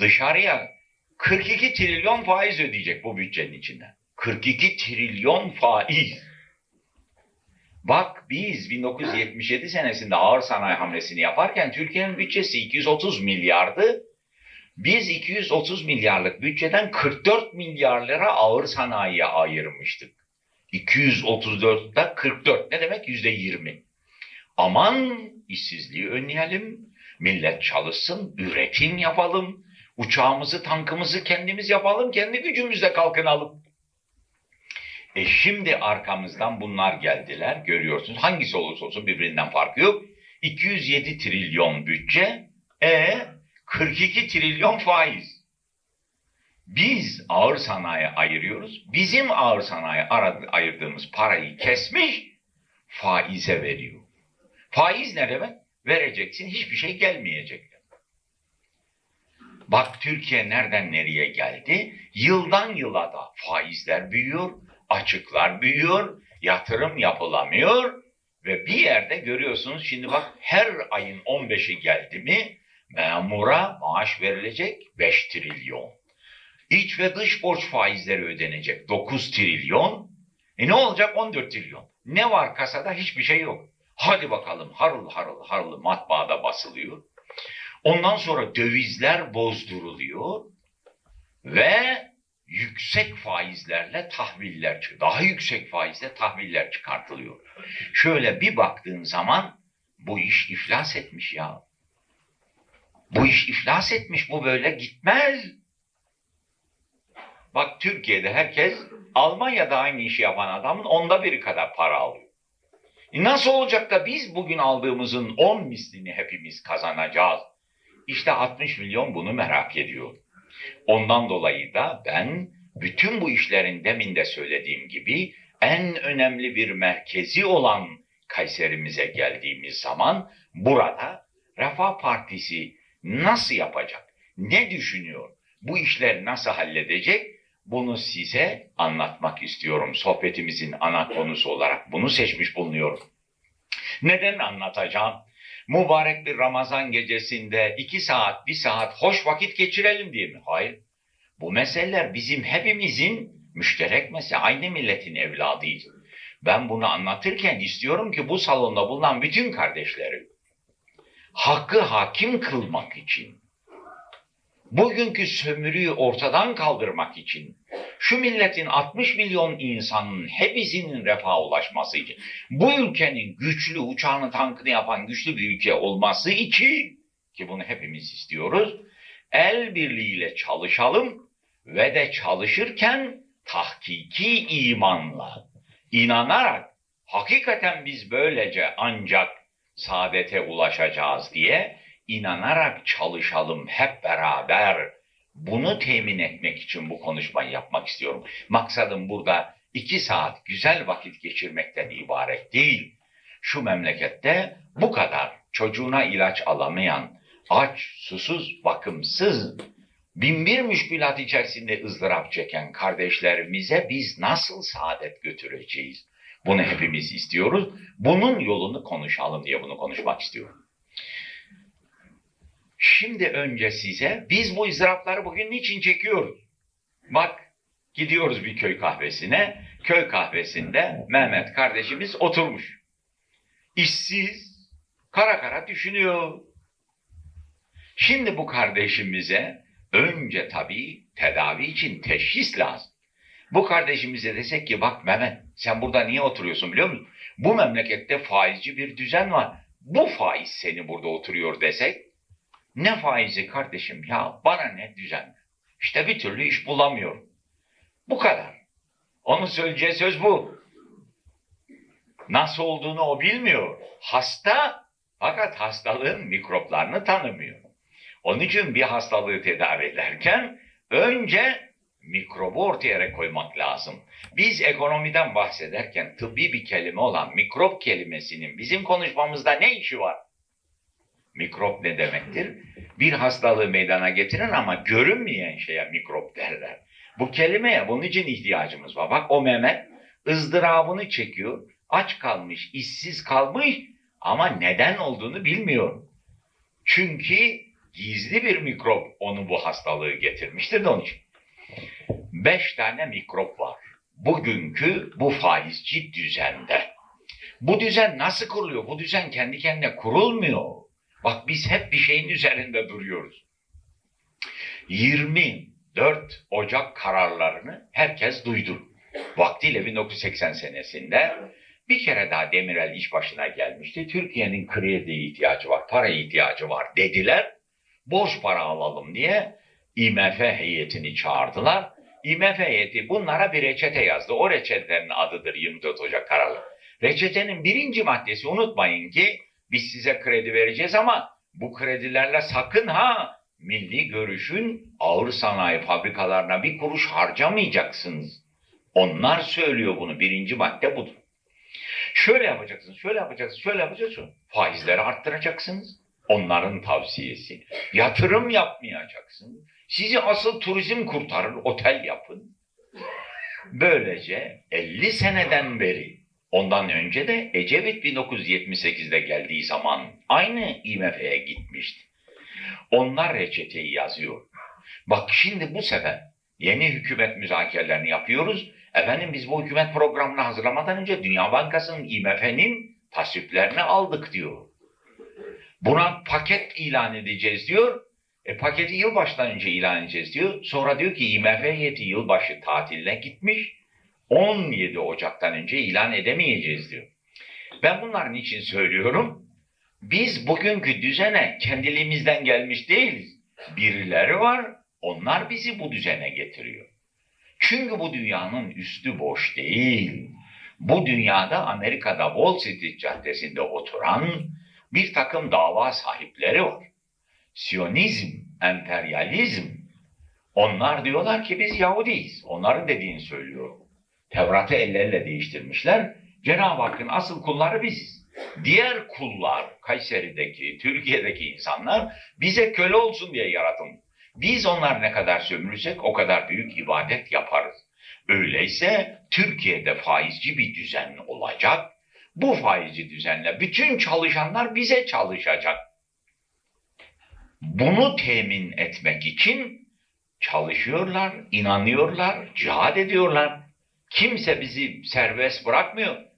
dışarıya 42 trilyon faiz ödeyecek bu bütçenin içinden. 42 trilyon faiz. Bak biz 1977 senesinde ağır sanayi hamlesini yaparken Türkiye'nin bütçesi 230 milyardı. Biz 230 milyarlık bütçeden 44 milyar lira ağır sanayiye ayırmıştık. 234'te 44 ne demek? Yüzde 20. Aman işsizliği önleyelim, millet çalışsın, üretim yapalım, uçağımızı, tankımızı kendimiz yapalım, kendi gücümüzle kalkınalım. E şimdi arkamızdan bunlar geldiler, görüyorsunuz. Hangisi olursa olsun birbirinden farkı yok. 207 trilyon bütçe, e 42 trilyon faiz. Biz ağır sanayi ayırıyoruz. Bizim ağır sanayi ayırdığımız parayı kesmiş, faize veriyor. Faiz ne demek? Vereceksin, hiçbir şey gelmeyecek. Bak Türkiye nereden nereye geldi? Yıldan yıla da faizler büyüyor, açıklar büyüyor, yatırım yapılamıyor ve bir yerde görüyorsunuz şimdi bak her ayın 15'i geldi mi memura maaş verilecek 5 trilyon. İç ve dış borç faizleri ödenecek 9 trilyon. E ne olacak 14 trilyon. Ne var kasada? Hiçbir şey yok. Hadi bakalım harıl harıl harıl matbaada basılıyor. Ondan sonra dövizler bozduruluyor ve yüksek faizlerle tahviller daha yüksek faizle tahviller çıkartılıyor. Şöyle bir baktığın zaman bu iş iflas etmiş ya. Bu iş iflas etmiş. Bu böyle gitmez. Bak Türkiye'de herkes Almanya'da aynı işi yapan adamın onda biri kadar para alıyor. E nasıl olacak da biz bugün aldığımızın 10 mislini hepimiz kazanacağız? İşte 60 milyon bunu merak ediyor. Ondan dolayı da ben bütün bu işlerin demin de söylediğim gibi en önemli bir merkezi olan Kayserimize geldiğimiz zaman burada Refah Partisi nasıl yapacak? Ne düşünüyor? Bu işleri nasıl halledecek? Bunu size anlatmak istiyorum. Sohbetimizin ana konusu olarak bunu seçmiş bulunuyorum. Neden anlatacağım? Mübarek bir Ramazan gecesinde iki saat, bir saat hoş vakit geçirelim diye mi? Hayır. Bu meseleler bizim hepimizin müşterek mesele. Aynı milletin evladıyız. Ben bunu anlatırken istiyorum ki bu salonda bulunan bütün kardeşlerim hakkı hakim kılmak için, bugünkü sömürüyü ortadan kaldırmak için, şu milletin 60 milyon insanın hepsinin refaha ulaşması için, bu ülkenin güçlü uçağını tankını yapan güçlü bir ülke olması için, ki bunu hepimiz istiyoruz, el birliğiyle çalışalım ve de çalışırken tahkiki imanla, inanarak, hakikaten biz böylece ancak saadete ulaşacağız diye inanarak çalışalım hep beraber. Bunu temin etmek için bu konuşmayı yapmak istiyorum. Maksadım burada iki saat güzel vakit geçirmekten ibaret değil. Şu memlekette bu kadar çocuğuna ilaç alamayan, aç, susuz, bakımsız, binbir müşkülat içerisinde ızdırap çeken kardeşlerimize biz nasıl saadet götüreceğiz? Bunu hepimiz istiyoruz. Bunun yolunu konuşalım diye bunu konuşmak istiyorum. Şimdi önce size biz bu ızdırapları bugün niçin çekiyoruz? Bak gidiyoruz bir köy kahvesine. Köy kahvesinde Mehmet kardeşimiz oturmuş. İşsiz, kara kara düşünüyor. Şimdi bu kardeşimize önce tabii tedavi için teşhis lazım. Bu kardeşimize desek ki bak Mehmet sen burada niye oturuyorsun biliyor musun? Bu memlekette faizci bir düzen var. Bu faiz seni burada oturuyor desek ne faizi kardeşim ya bana ne düzen. İşte bir türlü iş bulamıyorum. Bu kadar. Onun söyleyeceği söz bu. Nasıl olduğunu o bilmiyor. Hasta fakat hastalığın mikroplarını tanımıyor. Onun için bir hastalığı tedavi ederken önce mikrobu ortaya koymak lazım. Biz ekonomiden bahsederken tıbbi bir kelime olan mikrop kelimesinin bizim konuşmamızda ne işi var? Mikrop ne demektir? Bir hastalığı meydana getiren ama görünmeyen şeye mikrop derler. Bu kelimeye bunun için ihtiyacımız var. Bak o Mehmet ızdırabını çekiyor. Aç kalmış, işsiz kalmış ama neden olduğunu bilmiyor. Çünkü gizli bir mikrop onu bu hastalığı getirmiştir de onun için. Beş tane mikrop var. Bugünkü bu faizci düzende. Bu düzen nasıl kuruluyor? Bu düzen kendi kendine kurulmuyor. Bak biz hep bir şeyin üzerinde duruyoruz. 24 Ocak kararlarını herkes duydu. Vaktiyle 1980 senesinde bir kere daha Demirel iş başına gelmişti. Türkiye'nin kredi ihtiyacı var, para ihtiyacı var dediler. Borç para alalım diye IMF heyetini çağırdılar. IMF heyeti bunlara bir reçete yazdı. O reçetenin adıdır 24 Ocak kararı. Reçetenin birinci maddesi unutmayın ki biz size kredi vereceğiz ama bu kredilerle sakın ha milli görüşün ağır sanayi fabrikalarına bir kuruş harcamayacaksınız. Onlar söylüyor bunu. Birinci madde budur. Şöyle yapacaksınız, şöyle yapacaksınız, şöyle yapacaksınız. Faizleri arttıracaksınız. Onların tavsiyesi. Yatırım yapmayacaksınız. Sizi asıl turizm kurtarır, otel yapın. Böylece 50 seneden beri, ondan önce de Ecevit 1978'de geldiği zaman aynı IMF'ye gitmişti. Onlar reçeteyi yazıyor. Bak şimdi bu sefer yeni hükümet müzakerelerini yapıyoruz. Efendim biz bu hükümet programını hazırlamadan önce Dünya Bankası'nın IMF'nin tasviplerini aldık diyor. Buna paket ilan edeceğiz diyor. E paketi yılbaşından önce ilan edeceğiz diyor. Sonra diyor ki IMF heyeti yılbaşı tatiline gitmiş. 17 Ocak'tan önce ilan edemeyeceğiz diyor. Ben bunların için söylüyorum. Biz bugünkü düzene kendiliğimizden gelmiş değiliz. Birileri var, onlar bizi bu düzene getiriyor. Çünkü bu dünyanın üstü boş değil. Bu dünyada Amerika'da Wall Street caddesinde oturan bir takım dava sahipleri var. Siyonizm, emperyalizm. Onlar diyorlar ki biz Yahudiyiz. Onların dediğini söylüyor. Tevrat'ı ellerle değiştirmişler. Cenab-ı Hakk'ın asıl kulları biziz. Diğer kullar, Kayseri'deki, Türkiye'deki insanlar bize köle olsun diye yaratılmış. Biz onlar ne kadar sömürürsek o kadar büyük ibadet yaparız. Öyleyse Türkiye'de faizci bir düzen olacak. Bu faizci düzenle bütün çalışanlar bize çalışacak. Bunu temin etmek için çalışıyorlar, inanıyorlar, cihad ediyorlar. Kimse bizi serbest bırakmıyor.